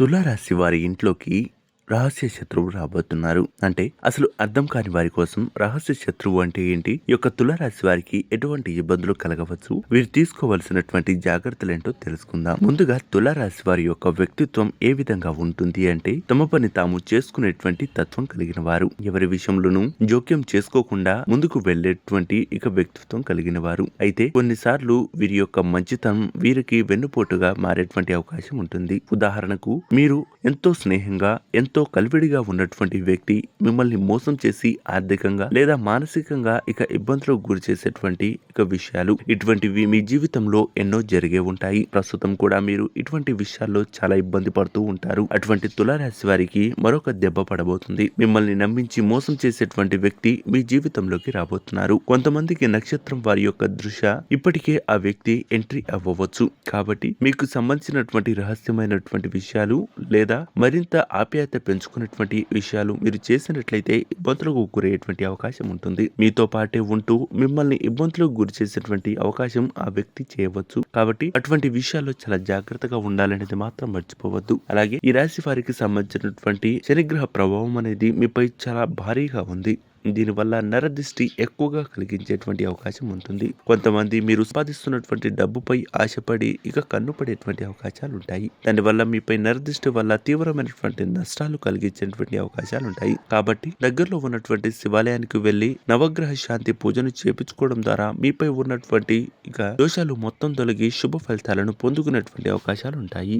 తులారాశి వారి ఇంట్లోకి రహస్య శత్రువు రాబోతున్నారు. అంటే అసలు అర్థం కాని వారి కోసం రహస్య శత్రువు అంటే ఏంటి? యొక్క తులారాశి వారికి ఎటువంటి ఇబ్బందులు కలగవచ్చు? వీరు తీసుకోవలసినటువంటి జాగ్రత్తలు ఏంటో తెలుసుకుందాం. ముందుగా తులారాశి వారి యొక్క వ్యక్తిత్వం ఏ విధంగా ఉంటుంది అంటే తమ పని తాము చేసుకునేటువంటి తత్వం కలిగిన వారు. ఎవరి విషయంలోనూ జోక్యం చేసుకోకుండా ముందుకు వెళ్ళేటువంటి ఇక వ్యక్తిత్వం కలిగిన వారు. అయితే కొన్నిసార్లు వీరి యొక్క మంచితనం వీరికి వెన్నుపోటుగా మారేటువంటి అవకాశం ఉంటుంది. ఉదాహరణకు మీరు ఎంతో స్నేహంగా ఎంతో కలివిడిగా ఉన్నటువంటి వ్యక్తి మిమ్మల్ని మోసం చేసి ఆర్థికంగా లేదా మానసికంగా ఇక ఇబ్బందులకు గురి చేసేటువంటి ఇక విషయాలు. ఇటువంటివి మీ జీవితంలో ఎన్నో జరిగే ఉంటాయి. ప్రస్తుతం కూడా మీరు ఇటువంటి విషయాల్లో చాలా ఇబ్బంది పడుతూ ఉంటారు. అటువంటి తులారాశి వారికి మరొక దెబ్బ పడబోతుంది. మిమ్మల్ని నమ్మించి మోసం చేసేటువంటి వ్యక్తి మీ జీవితంలోకి రాబోతున్నారు. కొంతమందికి నక్షత్రం వారి యొక్క దృశ్య ఇప్పటికే ఆ వ్యక్తి ఎంట్రీ అవ్వవచ్చు. కాబట్టి మీకు సంబంధించినటువంటి రహస్యమైనటువంటి విషయాలు లేదా మరింత ఆప్యాయత పెంచుకున్నటువంటి విషయాలు మీరు చేసినట్లయితే ఇబ్బందులకు గురయ్యేటువంటి అవకాశం ఉంటుంది. మీతో పాటే ఉంటూ మిమ్మల్ని ఇబ్బందులకు గురి చేసేటువంటి అవకాశం ఆ వ్యక్తి చేయవచ్చు. కాబట్టి అటువంటి విషయాల్లో చాలా జాగ్రత్తగా ఉండాలనేది మాత్రం మర్చిపోవద్దు. అలాగే ఈ రాశి వారికి సంబంధించినటువంటి శనిగ్రహ ప్రభావం అనేది మీపై చాలా భారీగా ఉంది. దీనివల్ల నరదృష్టి ఎక్కువగా కలిగించేటువంటి అవకాశం ఉంటుంది. కొంతమంది మీరు సంపాదిస్తున్నటువంటి డబ్బుపై ఆశపడి ఇక కన్ను పడేటువంటి అవకాశాలు ఉంటాయి. దానివల్ల మీపై నరదృష్టి వల్ల తీవ్రమైనటువంటి నష్టాలు కలిగించేటువంటి అవకాశాలు ఉంటాయి. కాబట్టి దగ్గరలో ఉన్నటువంటి శివాలయానికి వెళ్ళి నవగ్రహ శాంతి పూజను చేపించుకోవడం ద్వారా మీపై ఉన్నటువంటి ఇక దోషాలు మొత్తం తొలగి శుభ ఫలితాలను పొందుకునేటువంటి అవకాశాలు ఉంటాయి.